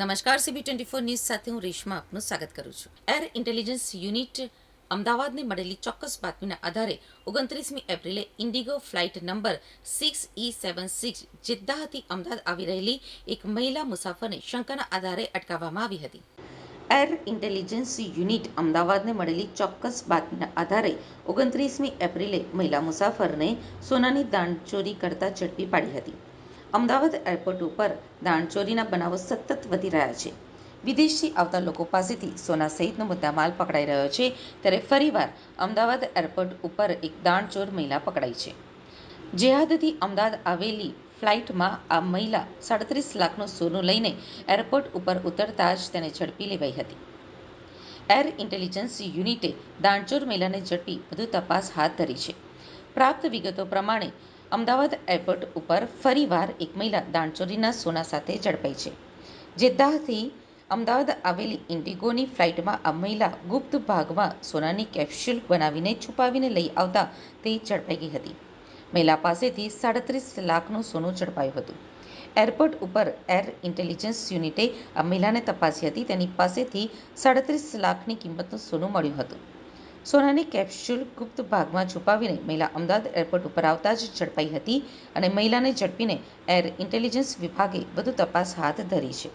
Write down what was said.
નમસ્કાર CB twenty four news સાથે હું રેશમા આપનું સ્વાગત કરું છું. એર ઇન્ટેલિજન્સ યુનિટ અમદાવાદને મળેલી ચોક્કસ બાતમીના આધારે ઓગણત્રીસમી એપ્રિલે IndiGo flight number six E seven six જિદ્દાહથી Ahmedabad આવી રહેલી એક મહિલા મુસાફરને શંકાના આધારે અટકાવવામાં આવી હતી. એર ઇન્ટેલિજન્સ યુનિટ અમદાવાદને મળેલી ચોક્કસ બાતમીના આધારે ઓગણત્રીસમી એપ્રિલે મહિલા મુસાફરને સોનાની દાણચોરી કરતા ઝડપી પાડી હતી. અમદાવાદ એરપોર્ટ ઉપર દાણચોરીના બનાવો સતત વધી રહ્યા છે. વિદેશથી આવતા લોકો પાસેથી સોના સહિતનો મુદ્દામાલ પકડાઈ રહ્યો છે. ત્યારે ફરીવાર અમદાવાદ એરપોર્ટ ઉપર એક દાણચોર મહિલા પકડાઈ છે. જેહાદથી અમદાવાદ આવેલી ફ્લાઇટમાં આ મહિલા સાડત્રીસ લાખનું સોનું લઈને એરપોર્ટ ઉપર ઉતરતા જ તેને ઝડપી લેવાઈ હતી. એર ઇન્ટેલિજન્સ યુનિટે દાણચોર મહિલાને ઝડપી વધુ તપાસ હાથ ધરી છે. પ્રાપ્ત વિગતો પ્રમાણે અમદાવાદ એરપોર્ટ ઉપર ફરીવાર એક મહિલા દાણચોરીના સોના સાથે ઝડપાઈ છે જેદ્દાહથી અમદાવાદ આવેલી ઇન્ડિગોની ફ્લાઇટમાં આ મહિલા ગુપ્ત ભાગમાં સોનાની કેપ્સ્યુલ બનાવીને છુપાવીને લઈ આવતા તે ઝડપાઈ ગઈ હતી. મહિલા પાસેથી સાડત્રીસ લાખનું સોનું ઝડપાયું હતું. એરપોર્ટ ઉપર એર ઇન્ટેલિજન્સ યુનિટે આ મહિલાને તપાસી હતી. તેની પાસેથી સાડત્રીસ લાખની કિંમતનું સોનું મળ્યું હતું. સોનાની કેપ્સ્યુલ ગુપ્ત ભાગમાં છુપાવીને મહિલા અમદાવાદ એરપોર્ટ ઉપર આવતા જ ઝડપાઈ હતી અને મહિલાને ઝડપીને એર ઇન્ટેલિજન્સ વિભાગે વધુ તપાસ હાથ ધરી છે.